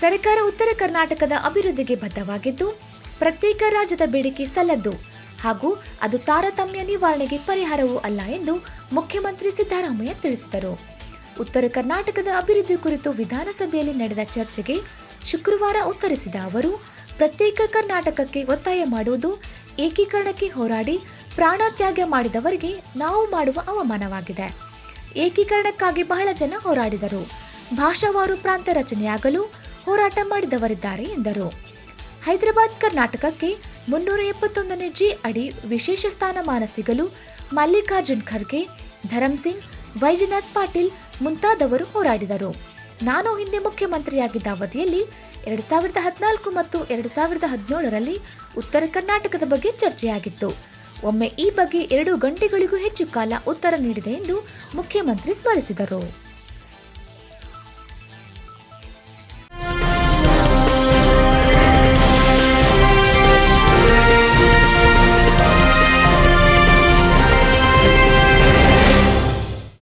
ಸರ್ಕಾರ ಉತ್ತರ ಕರ್ನಾಟಕದ ಅಭಿವೃದ್ಧಿಗೆ ಬದ್ಧವಾಗಿದ್ದು, ಪ್ರತ್ಯೇಕ ರಾಜ್ಯದ ಬೇಡಿಕೆ ಸಲ್ಲದ್ದು ಹಾಗೂ ಅದು ತಾರತಮ್ಯ ನಿವಾರಣೆಗೆ ಪರಿಹಾರವೂ ಅಲ್ಲ ಎಂದು ಮುಖ್ಯಮಂತ್ರಿ ಸಿದ್ದರಾಮಯ್ಯ ತಿಳಿಸಿದರು. ಉತ್ತರ ಕರ್ನಾಟಕದ ಅಭಿವೃದ್ಧಿ ಕುರಿತು ವಿಧಾನಸಭೆಯಲ್ಲಿ ನಡೆದ ಚರ್ಚೆಗೆ ಶುಕ್ರವಾರ ಉತ್ತರಿಸಿದ ಅವರು, ಪ್ರತ್ಯೇಕ ಕರ್ನಾಟಕಕ್ಕೆ ಒತ್ತಾಯ ಮಾಡುವುದು, ಏಕೀಕರಣಕ್ಕೆ ಹೋರಾಡಿ ಪ್ರಾಣತ್ಯಾಗ ಮಾಡಿದವರಿಗೆ ನಾವು ಮಾಡುವ ಅವಮಾನವಾಗಿದೆ. ಏಕೀಕರಣಕ್ಕಾಗಿ ಬಹಳ ಜನ ಹೋರಾಡಿದರು. ಭಾಷಾವಾರು ಪ್ರಾಂತ ರಚನೆಯಾಗಲು ಹೋರಾಟ ಮಾಡಿದವರಿದ್ದಾರೆ ಎಂದರು. ಹೈದರಾಬಾದ್ ಕರ್ನಾಟಕಕ್ಕೆ ಮುನ್ನೂರ ಎಪ್ಪತ್ತೊಂದನೇ ಜಿ ಅಡಿ ವಿಶೇಷ ಸ್ಥಾನಮಾನ ಸಿಗಲು ಮಲ್ಲಿಕಾರ್ಜುನ್ ಖರ್ಗೆ ಧರಮ್ ಸಿಂಗ್, ವೈಜನಾಥ್ ಪಾಟೀಲ್ ಮುಂತಾದವರು ಹೋರಾಡಿದರು. ನಾನು ಹಿಂದೆ ಮುಖ್ಯಮಂತ್ರಿಯಾಗಿದ್ದ ಅವಧಿಯಲ್ಲಿ ಎರಡು ಸಾವಿರದ ಹದಿನಾಲ್ಕು ಮತ್ತು ಎರಡು ಸಾವಿರದ ಹದಿನೇಳರಲ್ಲಿ ಉತ್ತರ ಕರ್ನಾಟಕದ ಬಗ್ಗೆ ಚರ್ಚೆಯಾಗಿತ್ತು. ಒಮ್ಮೆ ಈ ಬಗ್ಗೆ ಎರಡು ಗಂಟೆಗಳಿಗೂ ಹೆಚ್ಚು ಕಾಲ ಉತ್ತರ ನೀಡಿದೆ ಎಂದು ಮುಖ್ಯಮಂತ್ರಿ ಸ್ಮರಿಸಿದರು.